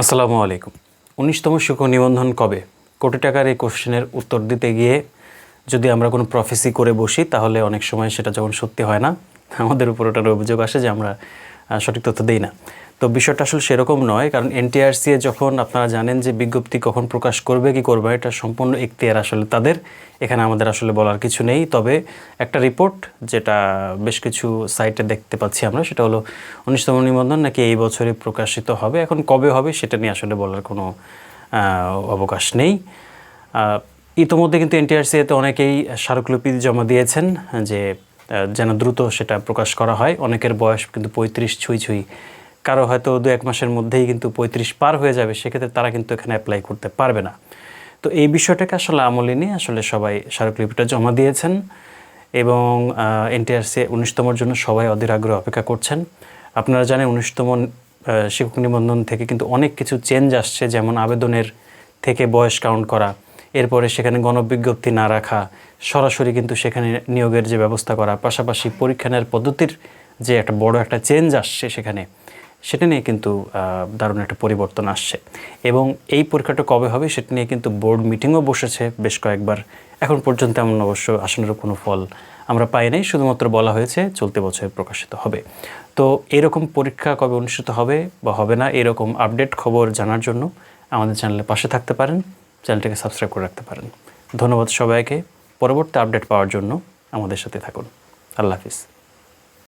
আসসালামু আলাইকুম। উনিশতম সুখ নিবন্ধন কবে? কোটি টাকার এই কোশ্চেনের উত্তর দিতে গিয়ে যদি আমরা কোনো প্রফেসি করে বসি, তাহলে অনেক সময় সেটা যখন সত্যি হয় না, আমাদের উপর ওটার অভিযোগ আসে যে আমরা সঠিক তথ্য দিই না। তো বিষয়টা আসলে সেরকম নয়, কারণ এনটিআরসি যখন আপনারা জানেন যে বিজ্ঞপ্তি কখন প্রকাশ করবে, কি করবে, এটা সম্পূর্ণ এখতিয়ার আসলে তাদের। এখানে আমাদের আসলে বলার কিছু নেই। তবে একটা রিপোর্ট যেটা বেশ কিছু সাইটে দেখতে পাচ্ছি আমরা, সেটা হলো উনিশতম নিবন্ধন নাকি এই বছরে প্রকাশিত হবে, এখন কবে হবে সেটা নিয়ে আসলে বলার কোনো অবকাশ নেই। ইতোমধ্যে কিন্তু এনটিআরসি এতে অনেকেই স্মারকলিপি জমা দিয়েছেন, যে যেন দ্রুত সেটা প্রকাশ করা হয়। অনেকের বয়স কিন্তু পঁয়ত্রিশ ছুঁই ছুঁই কারও হয়তো দু এক মাসের মধ্যেই কিন্তু পঁয়ত্রিশ পার হয়ে যাবে, সেক্ষেত্রে তারা কিন্তু এখানে অ্যাপ্লাই করতে পারবে না। তো এই বিষয়টাকে আসলে আমলে নিয়ে আসলে সবাই স্মারকলিপিটা জমা দিয়েছেন এবং এনটিআরসি উনিশতমর জন্য সবাই অধীর আগ্রহ অপেক্ষা করছেন। আপনারা জানেন উনিশতম শিক্ষক নিবন্ধন থেকে কিন্তু অনেক কিছু চেঞ্জ আসছে, যেমন আবেদনের থেকে বয়স কাউন্ট করা, এরপরে সেখানে গণবিজ্ঞপ্তি না রাখা, সরাসরি কিন্তু সেখানে নিয়োগের যে ব্যবস্থা করা, পাশাপাশি পরীক্ষা নেওয়ার পদ্ধতির যে একটা বড় একটা চেঞ্জ আসছে সেখানে। সেটা নিয়ে কিন্তু দারুণ একটা পরিবর্তন আসছে। এবং এই পরীক্ষাটা কবে হবে সেটা নিয়ে কিন্তু বোর্ড মিটিংও বসেছে বেশ কয়েকবার। এখন পর্যন্ত এমন অবশ্য আসনের কোনো ফল আমরা পাই নাই, শুধুমাত্র বলা হয়েছে চলতি বছর প্রকাশিত হবে। তো এরকম পরীক্ষা কবে অনুষ্ঠিত হবে বা হবে না, এরকম আপডেট খবর জানার জন্য আমাদের চ্যানেলের পাশে থাকতে পারেন, চ্যানেলটিকে সাবস্ক্রাইব করে রাখতে পারেন। ধন্যবাদ সবাইকে, পরবর্তী আপডেট পাওয়ার জন্য আমাদের সাথে থাকুন। আল্লাহ হাফিজ।